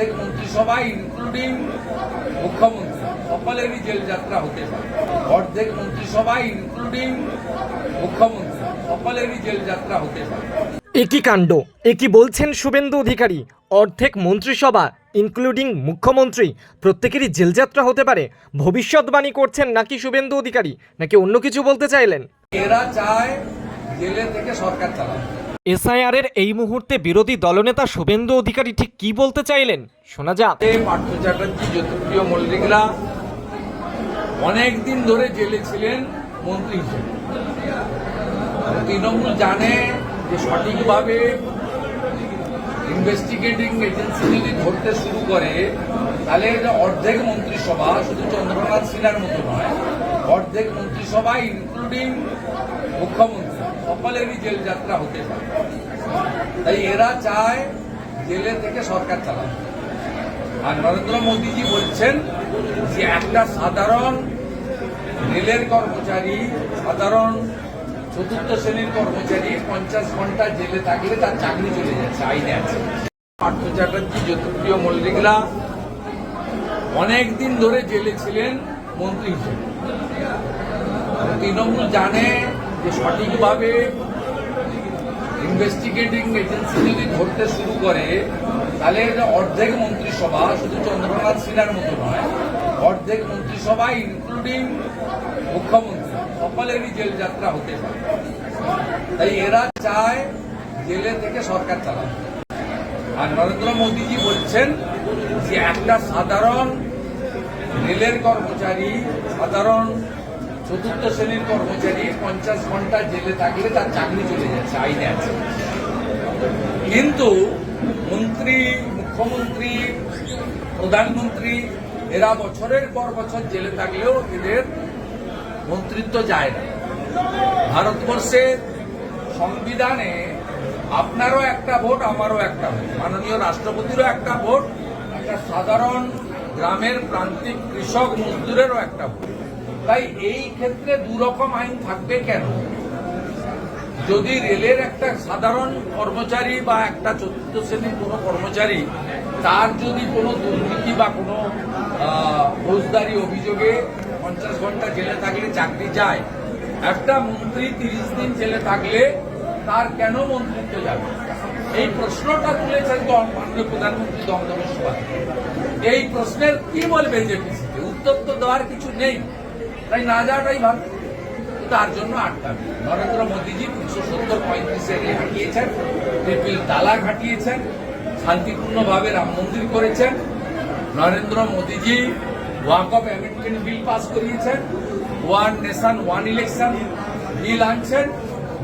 অর্ধেক মন্ত্রিসভা ইনক্লুডিং মুখ্যমন্ত্রী সকলেরই জেল যাত্রা হতে পারে। অর্ধেক মন্ত্রিসভা ইনক্লুডিং মুখ্যমন্ত্রী সকলেরই জেল যাত্রা হতে পারে। একই কাণ্ড একই বলছেন শুভেন্দু অধিকারী। অর্ধেক মন্ত্রিসভা ইনক্লুডিং মুখ্যমন্ত্রী প্রত্যেকেরই জেলযাত্রা হতে পারে। ভবিষ্যৎবাণী করছেন নাকি শুভেন্দু অধিকারী? নাকি অন্য কিছু বলতে চাইলেন? এরা চায় জেলে থেকে সরকার চালাবে এসআইআর এর এই মুহূর্তে বিরোধী দলনেতা শুভেন্দু অধিকারী ঠিক কি বলতে চাইলেন? শোনা যাক। পার্থ চ্যাটার্জি জ্যোতিপ্রিয় মল্লিকরা অনেক দিন ধরে জেলে ছিলেন মন্ত্রী হিসেবে। তৃণমূল জানে যে সঠিকভাবে ইনভেস্টিগেটিং এজেন্সি যদি ধরতে শুরু করে, তাহলে এটা অর্ধেক মন্ত্রিসভা, শুধু চন্দ্রনাথ সিনহার মতো নয়, অর্ধেক মন্ত্রিসভা ইনক্লুডিং মুখ্যমন্ত্রী। সকলেরই জেল যাত্রা হতে পারে। তাই এরা চায় জেলে থেকে সরকার চালাবে আর নরেন্দ্র মোদীজি বলছেন যে একটা সাধারণ রেলের কর্মচারী, সাধারণ চতুর্থ শ্রেণির কর্মচারী পঞ্চাশ ঘণ্টা জেলে থাকলে তার চাকরি চলে যাচ্ছে, আইনে আছে। পার্থ চ্যাটার্জি, জ্যোতিপ্রিয় মল্লিকরা অনেকদিন ধরে জেলে ছিলেন মন্ত্রী হিসেবে। তৃণমূল জানে যে সঠিকভাবে ইনভেস্টিগেটিং এজেন্সি যদি ধরতে শুরু করে, তাহলে এটা অর্ধেক মন্ত্রিসভা, শুধু চন্দ্রনাথ সিনহার মতো নয়, অর্ধেক মন্ত্রিসভা ইনক্লুডিং মুখ্যমন্ত্রী, সকলেরই জেল যাত্রা হতে পারে। তাই এরা চায় জেলে থেকে সরকার চালাবে আর নরেন্দ্র মোদীজি বলছেন যে একটা সাধারণ রেলের কর্মচারী, সাধারণ চতুর্থ শ্রেণির কর্মচারী পঞ্চাশ ঘণ্টা জেলে থাকলে তার চাকরি চলে যাচ্ছে, আইনে আছে। কিন্তু মন্ত্রী, মুখ্যমন্ত্রী, প্রধানমন্ত্রী, এরা বছরের পর বছর জেলে থাকলেও এদের মন্ত্রিত্ব যায় না। ভারতবর্ষের সংবিধানে আপনারও একটা ভোট, আমারও একটা ভোট, মাননীয় রাষ্ট্রপতিরও একটা ভোট, একটা সাধারণ গ্রামের প্রান্তিক কৃষক মজদুরেরও একটা ভোট। তাই এই ক্ষেত্রে দুরকম আইন থাকবে কেন? যদি রেলের একটা সাধারণ কর্মচারী বা একটা চতুর্থ শ্রেণির কোনো কর্মচারী, তার যদি কোনো দুর্নীতি বা কোনো ফৌজদারি অভিযোগে পঞ্চাশ ঘণ্টা জেলে থাকলে চাকরি যায় একটা মন্ত্রী তিরিশ দিন জেলে থাকলে তার কেন মন্ত্রিত্ব যাবে? এই প্রশ্নটা তুলেছেন মাননীয় প্রধানমন্ত্রী দমদমের সভায়। এই প্রশ্নের কি বলবে জেপিসিতে উত্তর তো দেওয়ার কিছু নেই। তাই না যাওয়াটাই ভালো। তার জন্য আটকাবে নরেন্দ্র মোদীজি তিনশো সত্তর পঁয়ত্রিশে রে হাঁটিয়েছেন ট্রিপিল তালা হাঁটিয়েছেন শান্তিপূর্ণভাবে রাম মন্দির করেছেন, নরেন্দ্র মোদীজি walk of amendment bill pass করিয়েছেন one nation one election bill আনছেন,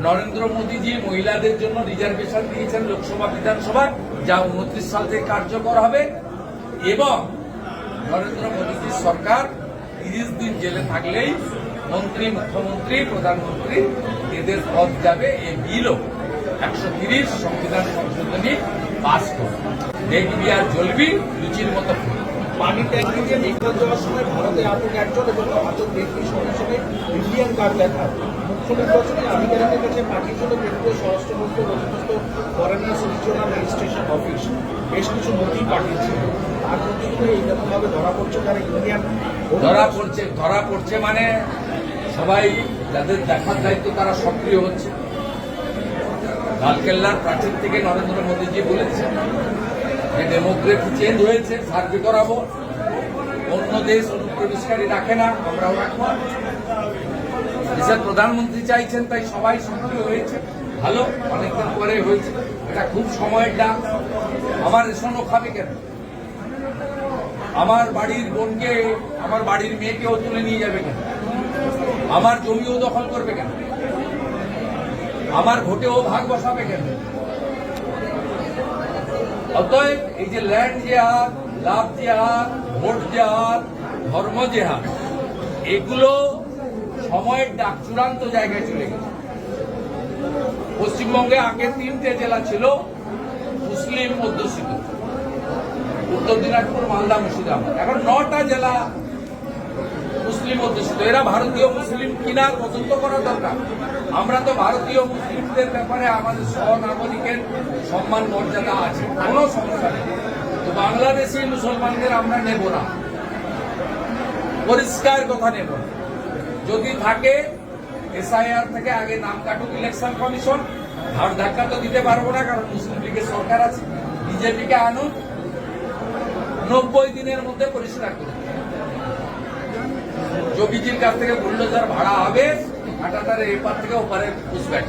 নরেন্দ্র মোদীজি মহিলাদের জন্য রিজার্ভেশন দিয়েছেন লোকসভা বিধানসভায় যা উনত্রিশ সাল থেকে কার্যকর হবে। এবং নরেন্দ্র মোদীজির সরকার তিরিশ দিন জেলে থাকলেই মন্ত্রী, মুখ্যমন্ত্রী, প্রধানমন্ত্রী এদের পদ যাবে এই বিলও। একশো তিরিশ সংবিধান সংশোধনী পাস করবে। দেখবি আর জ্বলবি, লুচির মতো। পানি ট্যাঙ্কি দিয়ে নিখোঁজ যাওয়ার সময় ভারতে আটক একজন এবং আটক ব্যক্তির সঙ্গে সঙ্গে ইন্ডিয়ান কার্ড দেখা। মুখ্য নির্বাচনী আধিকারিকের কাছে পাঠিয়েছিল কেন্দ্রীয় স্বরাষ্ট্রমন্ত্রী অধীনস্থ ফরেনার্স রিজিওনাল রেজিস্ট্রেশন অফিস। বেশ কিছু নথি পাঠিয়েছিল তার নথিগুলো এইরকমভাবে ধরা পড়ছে যারা ইন্ডিয়ান ধরা পড়ছে ধরা পড়ছে মানে সবাই যাদের দেখার দায়িত্ব তারা সক্রিয় হচ্ছে। লালকেল্লার প্রাচীর থেকে নরেন্দ্র মোদীজি বলেছেন, যে ডেমোগ্রাফি চেঞ্জ হয়েছে, সার্ভে করাবো। অন্য দেশ অনুপ্রবেশকারী রাখে না, আমরাও রাখব। দেশের প্রধানমন্ত্রী চাইছেন, তাই সবাই সক্রিয় হয়েছে। ভালো, অনেকদিন পরে হয়েছে। এটা খুব সময়ের ডাক। আমার রেশনও খাবে কেন? আমার বাড়ির বোনকে, আমার বাড়ির মেয়েকেও তুলে নিয়ে যাবে কেন? আমার জমিও দখল করবে কেন? আমার ভোটেও ভাগ বসাবে কেন? অতএব এই যে ল্যান্ড জেহাদ লাভ জেহাদ ভোট জেহাদ ধর্ম জেহাদ এগুলো সময়ের ডাক চূড়ান্ত জায়গায় চলে গেছে। পশ্চিমবঙ্গে আগে তিনটে জেলা ছিল মুসলিম অধ্যুষিত উত্তর দিনাজপুর, মালদা, মুর্শিদাবাদ। এখন নটা জেলা মুসলিম অধ্যুষিত। এরা ভারতীয় মুসলিম কিনা তদন্ত করা দরকার। আমরা তো ভারতীয় মুসলিমদের ব্যাপারে আমাদের সহনাগরিকের সম্মান, মর্যাদা আছে। কোনো সমস্যা নেই। তো বাংলাদেশি মুসলমানদের আমরা নেব না। পরিষ্কার কথা নেব। যদি থাকে এসআইআর থেকে আগে নাম কাটুক ইলেকশন কমিশন আর ধাক্কা তো দিতে পারব না, কারণ মুসলিম লীগের সরকার আছে। বিজেপি কে আনুন, নব্বই দিনের মধ্যে পরিষ্কার করুন যোগীজির কাছ থেকে বুল্ডোজার ভাড়া হবে আটাটার এপার থেকে ওপারে পুষব্যাক